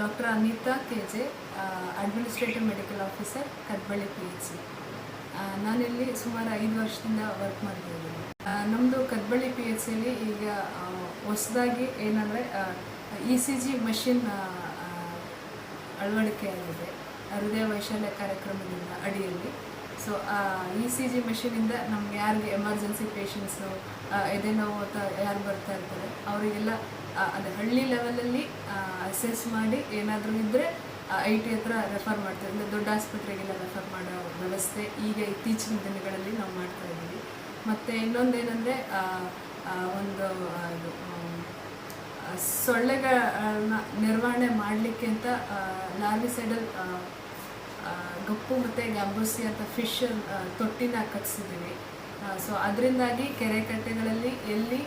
Doctor Anita K J administrative medical officer Kadballi P H C ನಾನಿಲ್ಲಿ ಸುಮಾರು ಐದು ವರ್ಷದಿಂದ ವರ್ಕ್ ಮಾಡ್ತಿದ್ದೀನಿ ನಮ್ಮದು ಕದ್ಬಳ್ಳಿ ಪಿ ಎಚ್ ಸಿಲಿ ಈಗ ಹೊಸದಾಗಿ ಏನಂದರೆ ಇ ಸಿ ಜಿ ಮಷಿನ್ ಅಳವಡಿಕೆಯಾಗಿದೆ ಹೃದಯ ವೈಶಾಲ್ಯ ಕಾರ್ಯಕ್ರಮದಿಂದ ಅಡಿಯಲ್ಲಿ. ಸೊ ಇ ಸಿ ಜಿ ಮೆಷಿನಿಂದ ನಮ್ಗೆ ಯಾರಿಗೆ ಎಮರ್ಜೆನ್ಸಿ ಪೇಷಂಟ್ಸು ಎದೆ ನೋವು ಯಾರು ಬರ್ತಾ ಇರ್ತಾರೆ, ಅವರಿಗೆಲ್ಲ ಅದು ಹಳ್ಳಿ ಲೆವೆಲಲ್ಲಿ ಅಸೆಸ್ ಮಾಡಿ ಏನಾದರೂ ಇದ್ದರೆ ಐ ಟಿ ಹತ್ರ ರೆಫರ್ ಮಾಡ್ತಾರೆ ಅಂದರೆ ದೊಡ್ಡ ಆಸ್ಪತ್ರೆಗೆಲ್ಲ ರೆಫರ್ ಮಾಡೋ ವ್ಯವಸ್ಥೆ ಈಗ ಇತ್ತೀಚಿನ ದಿನಗಳಲ್ಲಿ ನಾವು ಮಾಡ್ತಾ ಇದ್ದೀವಿ. ಮತ್ತು ಇನ್ನೊಂದೇನೆಂದರೆ ಒಂದು ಅದು ಸೊಳ್ಳೆಗಳನ್ನ ನಿರ್ವಹಣೆ ಮಾಡಲಿಕ್ಕೆ ಅಂತ ಲಾರ್ವಿಸೈಡಲ್ ಗಪ್ಪು ಮತ್ತು ಗ್ಯಾಂಬೂಸಿ ಅಂತ ಫಿಶ್ ತೊಟ್ಟಿನ ಕಟ್ಸಿದ್ದೀವಿ. ಸೊ, ಅದರಿಂದಾಗಿ ಕೆರೆ ಕಟ್ಟೆಗಳಲ್ಲಿ ಎಲ್ಲಿ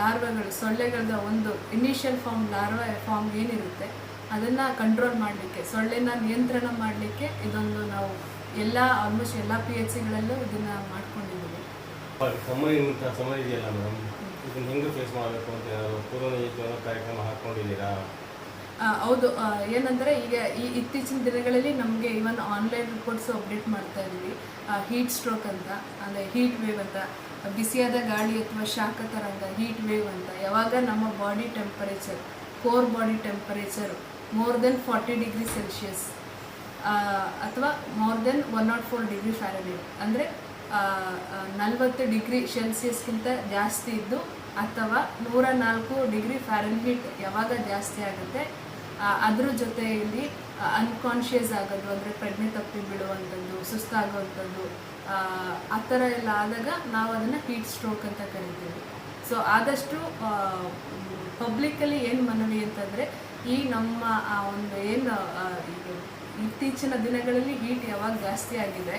ಲಾರ್ವಗಳು, ಸೊಳ್ಳೆಗಳದ ಒಂದು ಇನಿಷಿಯಲ್ ಫಾರ್ಮ್ ಲಾರ್ವೆ ಫಾರ್ಮ್ ಏನಿರುತ್ತೆ, ಅದನ್ನು ಕಂಟ್ರೋಲ್ ಮಾಡಲಿಕ್ಕೆ, ಸೊಳ್ಳೆನ ನಿಯಂತ್ರಣ ಮಾಡಲಿಕ್ಕೆ ಇದೊಂದು ನಾವು ಎಲ್ಲ ಆಲ್ಮೋಸ್ಟ್ ಎಲ್ಲ ಪಿ ಎಚ್ ಸಿಗಳಲ್ಲೂ ಇದನ್ನು ಮಾಡ್ಕೊಂಡಿದ್ದೀವಿ. ಸಮಯ ಇಂಥ ಸಮಯ ಇದೆಯಲ್ಲ ಮೇಡಮ್ ಇದನ್ನು ಹೆಂಗೆ ಫೇಸ್ ಮಾಡಬೇಕು ಅಂತ ಏನಾದರೂ ಪೂರ್ವ ಕಾರ್ಯಕ್ರಮ ಹಾಕ್ಕೊಂಡಿದ್ದೀರಾ ಹೌದು. ಏನಂದರೆ ಈಗ ಈ ಇತ್ತೀಚಿನ ದಿನಗಳಲ್ಲಿ ನಮಗೆ ಇವನ್ ಆನ್ಲೈನ್ ರಿಪೋರ್ಟ್ಸ್ ಅಪ್ಡೇಟ್ ಮಾಡ್ತಾ ಇದ್ದೀವಿ. ಹೀಟ್ ಸ್ಟ್ರೋಕ್ ಅಂತ, ಅಂದರೆ ಹೀಟ್ ವೇವ್ ಅಂತ, ಬಿಸಿಯಾದ ಗಾಳಿ ಅಥವಾ ಶಾಖ ತರಂಗ ಹೀಟ್ ವೇವ್ ಅಂತ. ಯಾವಾಗ ನಮ್ಮ body temperature core body temperature more than forty degree Celsius ಅಥವಾ more than one not four degree Fahrenheit ಅಂದರೆ ನಲವತ್ತು ಡಿಗ್ರಿ ಸೆಲ್ಸಿಯಸ್ಗಿಂತ ಜಾಸ್ತಿ ಇದ್ದು ಅಥವಾ ನೂರ ನಾಲ್ಕು ಡಿಗ್ರಿ ಫ್ಯಾರನ್ಹೀಟ್ ಯಾವಾಗ ಜಾಸ್ತಿ ಆಗುತ್ತೆ ಅದ್ರ ಜೊತೆಯಲ್ಲಿ ಅನ್ಕಾನ್ಷಿಯಸ್ ಆಗೋದು ಅಂದರೆ ಪ್ರಜ್ಞೆ ತಪ್ಪಿ ಬಿಡುವಂಥದ್ದು ಸುಸ್ತಾಗುವಂಥದ್ದು ಆ, ಆ ಥರ ಎಲ್ಲ ಆದಾಗ ನಾವು ಅದನ್ನು ಹೀಟ್ ಸ್ಟ್ರೋಕ್ ಅಂತ ಕರಿತೀವಿ. ಸೊ ಆದಷ್ಟು ಪಬ್ಲಿಕ್ಕಲ್ಲಿ ಏನು ಮನವಿ ಅಂತಂದರೆ ಈ ನಮ್ಮ ಆ ಒಂದು ಏನು ಇದು ಇತ್ತೀಚಿನ ದಿನಗಳಲ್ಲಿ ಹೀಟ್ ಯಾವಾಗ ಜಾಸ್ತಿ ಆಗಿದೆ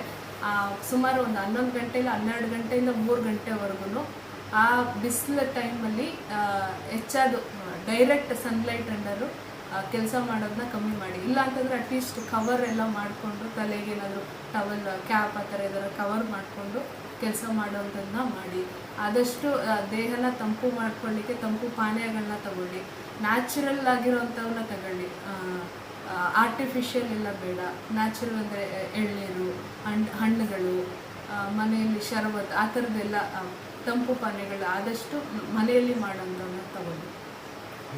ಸುಮಾರು ಒಂದು ಹನ್ನೊಂದು ಗಂಟೆಯಿಂದ ಹನ್ನೆರಡು ಗಂಟೆಯಿಂದ ಮೂರು ಗಂಟೆವರೆಗೂ ಆ ಬಿಸಿಲ ಟೈಮಲ್ಲಿ ಹೆಚ್ಚಾದ ಡೈರೆಕ್ಟ್ ಸನ್ಲೈಟ್ ಅಂಡರು ಕೆಲಸ ಮಾಡೋದನ್ನ ಕಮ್ಮಿ ಮಾಡಿ. ಇಲ್ಲ ಅಂತಂದ್ರೆ ಅಟ್ಲೀಸ್ಟ್ ಕವರ್ ಎಲ್ಲ ಮಾಡಿಕೊಂಡು, ತಲೆಗೆ ಏನಾದರೂ ಟವಲ್ ಕ್ಯಾಪ್ ಆ ಥರ ಏನಾದರೂ ಕವರ್ ಮಾಡಿಕೊಂಡು ಕೆಲಸ ಮಾಡೋದನ್ನ ಮಾಡಿ. ಆದಷ್ಟು ದೇಹನ ತಂಪು ಮಾಡ್ಕೊಳ್ಳಿಕ್ಕೆ, ತಂಪು ಪಾನೀಯಗಳನ್ನ ತಗೊಳ್ಳಿ. ನ್ಯಾಚುರಲ್ ಆಗಿರೋವಂಥವನ್ನ ತಗೊಳ್ಳಿ. ಆರ್ಟಿಫಿಷಿಯಲ್ ಎಲ್ಲ ಬೇಡ. ನ್ಯಾಚುರಲ್ ಅಂದರೆ ಎಳ್ನೀರು ಹಣ್ಣು ಹಣ್ಣುಗಳು ಮನೆಯಲ್ಲಿ ಶರಬತ್, ಆ ಥರದ್ದೆಲ್ಲ ತಂಪು ಪಾನೀಯಗಳು ಆದಷ್ಟು ಮನೆಯಲ್ಲಿ ಮಾಡೋದನ್ನು ತಗೊಳ್ಳಿ.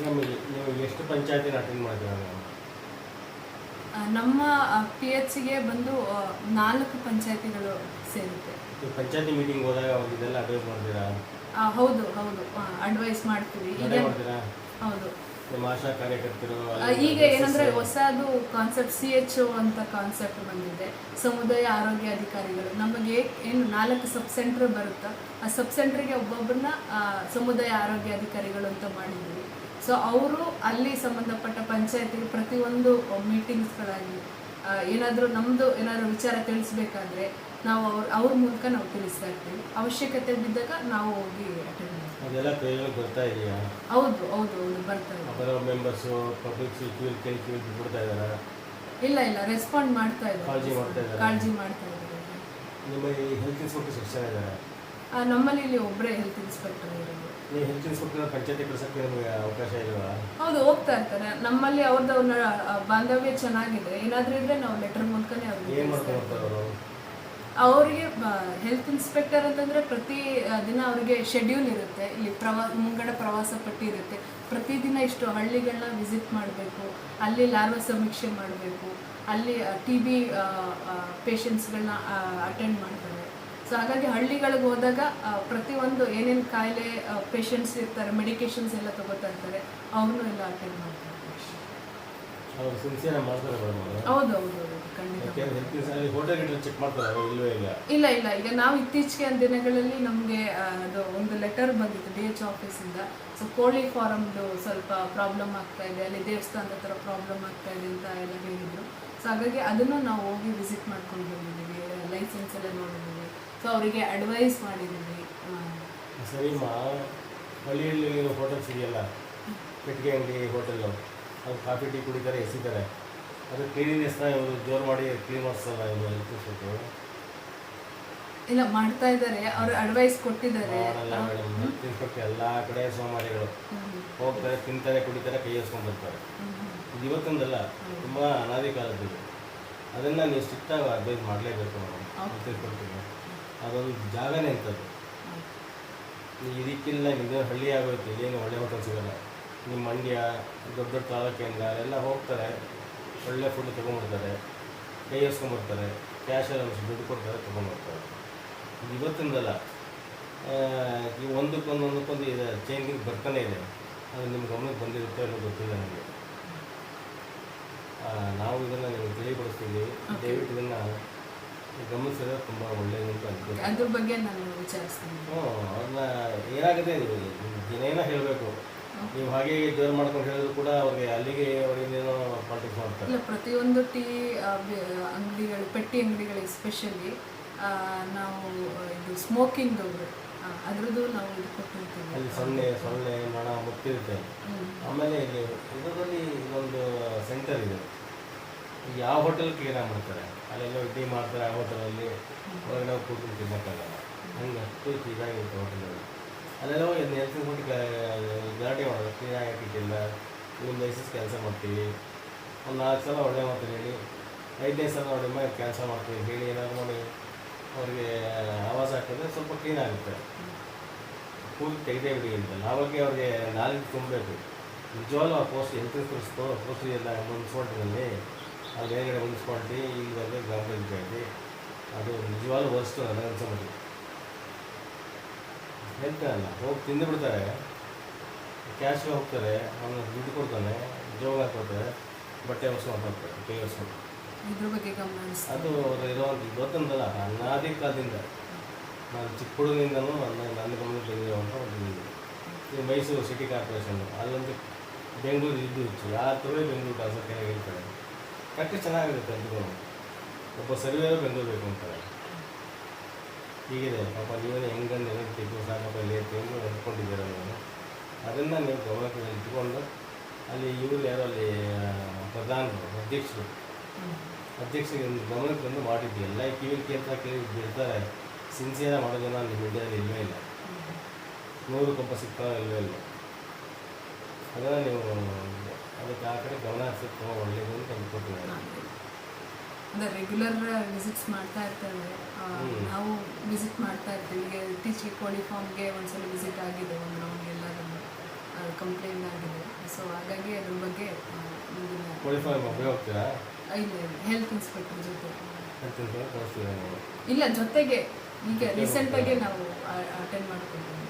ನಮಗೆ ನೀವು ಎಷ್ಟು ಪಂಚಾಯತಿನ ಅಟೆಂಡ್ ಮಾಡ್ತೀರಾ ನಮ್ಮ ಪಿ ಎಚ್ಗೆ ಬಂದು ನಾಲ್ಕು ಪಂಚಾಯತಿಗಳು ಸೇರುತ್ತೆ. ಪಂಚಾಯತಿ ಮೀಟಿಂಗ್ ಹೋದಾಗ ಅವ್ರಿಗೆ ಇದೆಲ್ಲ ಅಡ್ವೈಸ್ ಮಾಡ್ತೀರಾ? ಆ, ಹೌದು ಹೌದು. ಅಡ್ವೈಸ್ ಮಾಡ್ತೀವಿ. ಹೌದು. ಈಗ ಏನಂದ್ರೆ ಹೊಸದು ಕಾನ್ಸೆಪ್ಟ್ ಸಿ ಎಚ್ ಓ ಅಂತ ಕಾನ್ಸೆಪ್ಟ್ ಬಂದಿದೆ. ಸಮುದಾಯ ಆರೋಗ್ಯ ಅಧಿಕಾರಿಗಳು. ನಮಗೆ ಏನು ನಾಲ್ಕು ಸಬ್ ಸೆಂಟರ್ ಬರುತ್ತಾ? ಆ ಸಬ್ ಸೆಂಟ್ರಿಗೆ ಒಬ್ಬೊಬ್ಬರನ್ನ ಸಮುದಾಯ ಆರೋಗ್ಯ ಅಧಿಕಾರಿಗಳು ಅಂತ ಮಾಡಿದ್ದೀವಿ. ಸೊ ಅವರು ಅಲ್ಲಿ ಸಂಬಂಧಪಟ್ಟ ಪಂಚಾಯತಿಗೆ ಪ್ರತಿಯೊಂದು ಮೀಟಿಂಗ್ಸ್ಗಳಾಗಿ ಏನಾದರೂ ನಮ್ಮದು ಏನಾದರೂ ವಿಚಾರ ತಿಳಿಸ್ಬೇಕಾದ್ರೆ ನಾವು ಅವ್ರ ಅವ್ರ ಮೂಲಕ ನಾವು ತಿಳಿಸ್ತಾ ಇರ್ತೀವಿ. ಅವಶ್ಯಕತೆ ಬಿದ್ದಾಗ ನಾವು ಹೋಗಿ ಅಟೆಂಡ್ ಅದೆಲ್ಲ ಪ್ರಯೋಜನ ಬರ್ತಾ ಇದೆಯಾ? ಹೌದು ಹೌದು ಹೌದು ಬರ್ತಾ ಇದೆ. ಬರೋ ಮೆಂಬರ್ಸು ಪಬ್ಲಿಕ್ ಕಿವಿಲ್ ಕೇಳಿ ಕಿವಿಲ್ ಬಿಡ್ತಾ ಇದ್ದಾರೆ? ಇಲ್ಲ ಇಲ್ಲ ರೆಸ್ಪಾಂಡ್ ಮಾಡ್ತಾ ಇದ್ದಾರೆ. ಕಾಳಜಿ ಮಾಡ್ತಾ ಇದ್ದಾರೆ. ಕಾಳಜಿ ಮಾಡ್ತಾ ಇದ್ದಾರೆ. ನಿಮ್ಮ ಈ ಹೆಲ್ತ್ ಇನ್ಸ್ಪೆಕ್ಟರ್ ಎಷ್ಟು ಇದ್ದಾರೆ? ನಮ್ಮಲ್ಲಿ ಇಲ್ಲಿ ಒಬ್ಬರೇ ಹೆಲ್ತ್ ಇನ್ಸ್ಪೆಕ್ಟರ್ ಇರೋದು. ನೀವು ಹೆಲ್ತ್ ಇನ್ಸ್ಪೆಕ್ಟರ್ ಪಂಚಾಯತಿ ಕಳ್ಸೋಕ್ಕೆ ನಿಮಗೆ ಅವಕಾಶ ಇಲ್ವಾ? ಹೌದು ಹೋಗ್ತಾ ಇರ್ತಾರೆ. ನಮ್ಮಲ್ಲಿ ಅವ್ರದ್ದು ಅವ್ರ ಬಾಂಧವ್ಯ ಚೆನ್ನಾಗಿದೆ. ಏನಾದ್ರೂ ಇದ್ರೆ ನಾವು ಲೆಟರ್ ಮೂಲಕನೇ ಅವ್ರಿಗೆ ಏನು ಮಾಡ್ಕೊಂಡು ಹೋಗ್ತಾರೆ ಅವರು? ಅವರಿಗೆ ಹೆಲ್ತ್ ಇನ್ಸ್ಪೆಕ್ಟರ್ ಅಂತಂದ್ರೆ ಪ್ರತಿ ದಿನ ಅವರಿಗೆ ಶೆಡ್ಯೂಲ್ ಇರುತ್ತೆ. ಇಲ್ಲಿ ಪ್ರವಾ, ಮುಂಗಡ ಪ್ರವಾಸ ಪಟ್ಟಿ ಇರುತ್ತೆ. ಪ್ರತಿದಿನ ಇಷ್ಟು ಹಳ್ಳಿಗಳನ್ನ ವಿಸಿಟ್ ಮಾಡಬೇಕು. ಅಲ್ಲಿ ಲಾರ್ವ ಸಮೀಕ್ಷೆ ಮಾಡಬೇಕು. ಅಲ್ಲಿ ಟಿ ಬಿ ಪೇಷಂಟ್ಸ್ಗಳನ್ನ ಅಟೆಂಡ್ ಮಾಡ್ತಾರೆ. ಸೊ ಹಾಗಾಗಿ ಹಳ್ಳಿಗಳಿಗೆ ಹೋದಾಗ ಪ್ರತಿಯೊಂದು ಏನೇನು ಕಾಯಿಲೆ ಪೇಷಂಟ್ಸ್ ಇರ್ತಾರೆ ಮೆಡಿಕೇಶನ್ಸ್ ಎಲ್ಲ ತಗೋತಾ ಇರ್ತಾರೆ ಅವ್ರನ್ನೂ ಎಲ್ಲ ಅಟೆಂಡ್ ಮಾಡ್ತಾರೆ. ಅವರು ಸಿನ್ಸಿಯರ್ ಮಾಡ್ತಾರೆ ಮೇಡಮ್ ಹೌದು ಹೌದು ಹೌದು ಖಂಡಿತ. ಯಾಕೆಂದ್ರೆ ಹೆಲ್ತ್ ಇನ್ಸ್ಪೆಕ್ಟರ್ ಹೋಟೆಲ್ ಗಿಟಲ್ ಚೆಕ್ ಮಾಡ್ತಾರೆ ಅವ್ರು ಇಲ್ವೇ ಇಲ್ಲ. ಇಲ್ಲ ಇಲ್ಲ ಈಗ ನಾವು ಇತ್ತೀಚೆಗೆ ದಿನಗಳಲ್ಲಿ ನಮಗೆ ಅದು ಒಂದು ಲೆಟರ್ ಬಂದಿತ್ತು ಡಿ ಎಚ್ ಆಫೀಸಿಂದ ಸೊ ಕೋಳಿ ಫಾರಮ್ದು ಸ್ವಲ್ಪ ಪ್ರಾಬ್ಲಮ್ ಆಗ್ತಾ ಇದೆ. ಅಲ್ಲಿ ದೇವಸ್ಥಾನದ ಹತ್ರ ಪ್ರಾಬ್ಲಮ್ ಆಗ್ತಾ ಇದೆ ಅಂತ ಎಲ್ಲ ಹೇಳಿದ್ರು. ಸೊ ಹಾಗಾಗಿ ಅದನ್ನು ನಾವು ಹೋಗಿ ವಿಸಿಟ್ ಮಾಡ್ಕೊಂಡು ಬಂದಿದ್ದೀವಿ. ಲೈಸೆನ್ಸ್ ಎಲ್ಲ ನೋಡಿದ್ದೀವಿ. ಸೊ ಅವರಿಗೆ ಅಡ್ವೈಸ್ ಮಾಡಿದ್ದೀವಿ. ಆ, ಸರಿಮ್ಮ ಹಳ್ಳಿಯಲ್ಲಿ ಹೋಟೆಲ್ಸ್ ಇದೆಯಲ್ಲ? ಪೆಟ್ಟಿಗೆ ಅಂಗಡಿ ಹೋಟೆಲ್ಲು ಅದು ಕಾಫಿ ಟೀ ಕುಡಿತಾರೆ ಎಸಿತಾರೆ. ಅದು ಕ್ಲೀನಿನೆಸ್ನ ಇವರು ಜೋರು ಮಾಡಿ ಕ್ಲೀನ್ ಮಾಡಿಸಲ್ಲ ಇವರು ಎಲೆಕ್ಟ್ರಿಸಿಟಿ ಇಲ್ಲ ಮಾಡ್ತಾ ಇದ್ದಾರೆ. ಅವ್ರು ಅಡ್ವೈಸ್ ಕೊಟ್ಟಿದ್ದಾರೆ. ತಿನ್ಸ್ಕೊಟ್ಟು ಎಲ್ಲ ಕಡೆ ಸೋಮಾರಿಗಳು. ಹೋಗ್ತಾರೆ ತಿಂತಾರೆ ಕುಡಿತಾರೆ ಕೈ ಹಸ್ಕೊಂಡು ಬರ್ತಾರೆ. ಇದು ಇವತ್ತೊಂದಲ್ಲ ತುಂಬ ಅನಾದಿ ಕಾಲದ್ದು. ಅದನ್ನು ನೀವು ಸ್ಟ್ರಿಕ್ಟಾಗಿ ಅಡ್ವೈಸ್ ಮಾಡಲೇಬೇಕು ಮೇಡಮ್ ತಿಳ್ಕೊಡ್ತೀನಿ ಅದೊಂದು ಜಾಗನೇ ಇಂಥದ್ದು. ನೀವು ಇದಕ್ಕಿಲ್ಲ ಇದು ಹಳ್ಳಿ ಆಗೋಯ್ತು ಇಲ್ಲೇನು ಒಳ್ಳೆ ಹೋಟೆಲ್ ಸಿಗಲ್ಲ. ನಿಮ್ಮ ಮಂಡ್ಯ ದೊಡ್ಡ ದೊಡ್ಡ ತಾಲೂಕಿಂದ ಅಲ್ಲೆಲ್ಲ ಹೋಗ್ತಾರೆ ಒಳ್ಳೆ ಫುಡ್ ತೊಗೊಂಡ್ಬಿಡ್ತಾರೆ ಕೈ ಎಸ್ಕೊಂಬರ್ತಾರೆ ಕ್ಯಾಶಲ್ಲಿ ಒಂದು ದುಡ್ಡು ಕೊಡ್ತಾರೆ ತೊಗೊಂಡ್ಬರ್ತಾರೆ. ಇವತ್ತಿಂದಲ್ಲ ಈ ಒಂದಕ್ಕೊಂದು ಒಂದಕ್ಕೊಂದು ಇದೆ ಚೇಂಜಿಂಗ್ ಬರ್ತಾನೆ ಇದೆ. ಅದು ನಿಮ್ಮ ಗಮನಕ್ಕೆ ಬಂದಿರುತ್ತೆ ಅನ್ನೋ ಗೊತ್ತಿಲ್ಲ ನನಗೆ. ನಾವು ಇದನ್ನು ನಿಮಗೆ ತಿಳಿಪಡಿಸ್ತೀವಿ ದಯವಿಟ್ಟು ಇದನ್ನು ಗಮನಿಸಿದ್ರೆ ತುಂಬ ಒಳ್ಳೆಯದು ಅಂತ ಅನ್ಕೊಂಡು ಅದ್ರ ಬಗ್ಗೆ ನಾನು ವಿಚಾರಿಸ್ತೀನಿ. ಹ್ಞೂ ಅದನ್ನ ಏನಾಗುತ್ತೆ ನೀವು ಏನೇನೋ ಹೇಳಬೇಕು. ನೀವು ಹಾಗೆ ಜೋರು ಮಾಡ್ಕೊಂಡು ಹೇಳಿದ್ರು ಕೂಡ ಅವ್ರಿಗೆ ಅಲ್ಲಿಗೆ ಅವ್ರಿಗೇನೋ ಪಾಲಿಟಿಕ್ಸ್ ಮಾಡ್ತಾರೆ. ಇಲ್ಲ ಪ್ರತಿಯೊಂದು ಟೀ ಅಂಗಡಿಗಳು ಪೆಟ್ಟಿ ಅಂಗಡಿಗಳು ಎಸ್ಪೆಷಲಿ ನಾವು ಇದು ಸ್ಮೋಕಿಂಗ್ ಅದ್ರದ್ದು ನಾವು ಇದು ಕೊಟ್ಟಿರ್ತೀವಿ ಅಲ್ಲಿ ಸೊನ್ನೆ ಸೊಳ್ಳೆ ಮಣ ಮುತ್ತಿರುತ್ತೆ ಆಮೇಲೆ ಇಲ್ಲಿ ಇದರಲ್ಲಿ ಇದೊಂದು ಸೆಂಟರ್ ಇದೆ. ಯಾವ ಹೋಟೆಲ್ ಕ್ಲೀನಾಗಿ ಮಾಡ್ತಾರೆ ಅಲ್ಲೆಲ್ಲ ಟೀ ಮಾಡ್ತಾರೆ ಆ ಹೋಟೆಲಲ್ಲಿ ಹೊರಗೆ ನಾವು ಕೂತ್ಕೊಂಡು ತಿನ್ನೋಕ್ಕಾಗಲ್ಲ. ಹಂಗೆ ಅಷ್ಟು ಇದಾಗಿರುತ್ತೆ ಹೋಟೆಲಲ್ಲಿ ಅಲ್ಲೆಲ್ಲ ಒಂದು ಎಲ್ಸಿನ ಕೊಟ್ಟು ನಿಮ್ಮ ಲೈಸೆನ್ಸ್ ಕೆಲಸ ಮಾಡ್ತೀವಿ. ಒಂದು ನಾಲ್ಕು ಸಲ ಒಳ್ಳೆ ಮಾತು ಹೇಳಿ, ಐದನೇ ಸಲ ಒಳ್ಳೆ ಕೆಲಸ ಮಾಡ್ತೀವಿ ಹೇಳಿ ಏನಾದ್ರು ಮಾಡಿ ಅವ್ರಿಗೆ ಆವಾಸ ಹಾಕಿದ್ರೆ ಸ್ವಲ್ಪ ಕ್ಲೀನ್ ಆಗುತ್ತೆ. ಕೂಲಿ ತೆಗೆದೇ ಬಿಡಿ ಅಂತಲ್ಲ ಆವಾಗ ಅವ್ರಿಗೆ ನಾಲೆಜ್ ತುಂಬಬೇಕು. ನಿಜವಾಗ್ಲೂ ಆ ಪೋಸ್ಟ್ ಎಂಟ್ರಿ ತೋರಿಸ್ಕೊ ಪೋಸ್ಟ್ ಎಲ್ಲ ಮುನ್ಸಿಪಾಲ್ಟಿನಲ್ಲಿ ಅಲ್ಲಿ ಮೇಲ್ಗಡೆ ಮುನ್ಸಿಪಾಲ್ಟಿ ಈಗ ಬಂದರೆ ಗ್ರಾಮ ಪಂಚಾಯತಿ ಅದು ನಿಜವಾಗ್ಲೂ ವರ್ಸ್ಟ್ ನನಗೆ ಅನ್ಸೋದು. ಹೇಳ್ತಾರಲ್ಲ ಹೋಗಿ ತಿಂದು ಬಿಡ್ತಾರೆ. ಕ್ಯಾಶ್ಗೆ ಹೋಗ್ತಾರೆ ಅವನು ದುಡ್ಡು ಕೊಡ್ತಾನೆ ಜೋಗ ಹಾಕೋತಾರೆ ಬಟ್ಟೆ ಹೊಸ್ಕೊಂಡು ಹೋಗ್ತಾರೆ ಕೈ ಹೊಸ್ಕೊಂಡು ಇದ್ರ ಬಗ್ಗೆ ಗಮನ ಅದು ಅವ್ರು ಇರೋವಂಥ ಗೊತ್ತಂದಲ್ಲ ಅನ್ನಾದಿ ಕಾಲದಿಂದ ನಾನು ಚಿಕ್ಕ ಹುಡುಗನಿಂದನೂ ನನ್ನ ನನ್ನ ಗಮನಕ್ಕೆ ಅಂತ ಒಂದು ಇದು. ಈ ಮೈಸೂರು ಸಿಟಿ ಕಾರ್ಪೊರೇಷನ್ ಅಲ್ಲೊಂದು ಬೆಂಗಳೂರು ಇದ್ದು ಹೆಚ್ಚು ಯಾರು ಬೆಂಗಳೂರು ಟ್ರಾನ್ಸ್ಫರ್ ಆಗಿರ್ತಾರೆ ಕಟ್ಟಿ ಚೆನ್ನಾಗಿರುತ್ತೆ ಅಂತ ಒಬ್ಬ ಸರ್ವೇರು ಬೆಂಗಳೂರು ಬೇಕು ಅಂತಾರೆ. ಹೀಗಿದೆ ಪಾಪ ನೀವೇ ಹೆಂಗಂದು ಹೆಂಗೆ ತೆಗೆದು ಸಾಕಪ್ಪ ಇಲ್ಲಿ ತೆಗೆದು ಅಂದ್ಕೊಂಡಿದ್ದೀರ ನೀವು? ಅದನ್ನು ನೀವು ಗಮನಕ್ಕೆ ಇಟ್ಕೊಂಡು ಅಲ್ಲಿ ಇವರು ಯಾರೋ ಅಲ್ಲಿ ಪ್ರಧಾನರು ಅಧ್ಯಕ್ಷರು. ಅಧ್ಯಕ್ಷರಿಗೆ ಒಂದು ಗಮನಕ್ಕೆ ಬಂದು ಮಾಡಿದ್ವಿ. ಎಲ್ಲ ಕಿವಿ ಕೇಂದ್ರ ಕೇಳಿ ಬಿಡ್ತಾರೆ. ಸಿನ್ಸಿಯರ್ ಮಾಡೋದನ್ನ ನಿಮ್ಮ ಇಂಡಿಯಾದಲ್ಲಿ ಇಲ್ಲವೇ ಇಲ್ಲ. ನೂರಕ್ಕೊಬ್ಬ ಸಿಗ್ತಾರೋ ಇಲ್ಲವೇ ಇಲ್ಲ. ಅದನ್ನು ನೀವು ಅದಕ್ಕೆ ಆ ಕಡೆ ಗಮನ ಹರಿಸಿದ್ರೆ ತುಂಬ ಒಳ್ಳೆಯದು ಅಂತ ಅಂದ್ಕೊಟ್ಟಿದ್ದಾರೆ ಅಂದರೆ ರೆಗ್ಯುಲರ್ ವಿಸಿಟ್ಸ್ ಮಾಡ್ತಾ ಇರ್ತೇವೆ. ನಾವು ವಿಸಿಟ್ ಮಾಡ್ತಾ ಇರ್ತೀವಿ. ಈಗ ಇತ್ತೀಚೆಗೆ ಕೋಳಿ ಫಾರ್ಮ್ಗೆ ಒಂದ್ಸಲ ವಿಸಿಟ್ ಆಗಿದೆ ಒಂದು ರೌಂಡ್ ಎಲ್ಲದನ್ನು ಕಂಪ್ಲೇಂಟ್ ಆಗಿದೆ ಸೊ ಹಾಗಾಗಿ ಅದ್ರ ಬಗ್ಗೆ ಆ, ಮುಂದಿನ ಕ್ವಾಲಿಫೈ ಒಬ್ಬರೇ ಹೋಗ್ತೀರಾ? ಇಲ್ಲ ಹೆಲ್ತ್ ಇನ್ಸ್ಪೆಕ್ಟರ್ ಜೊತೆ. ಇಲ್ಲ ಜೊತೆಗೆ. ಈಗ ರೀಸೆಂಟಾಗಿ ನಾವು ಅಟೆಂಡ್ ಮಾಡ್ಕೊಂಡಿದ್ದೀವಿ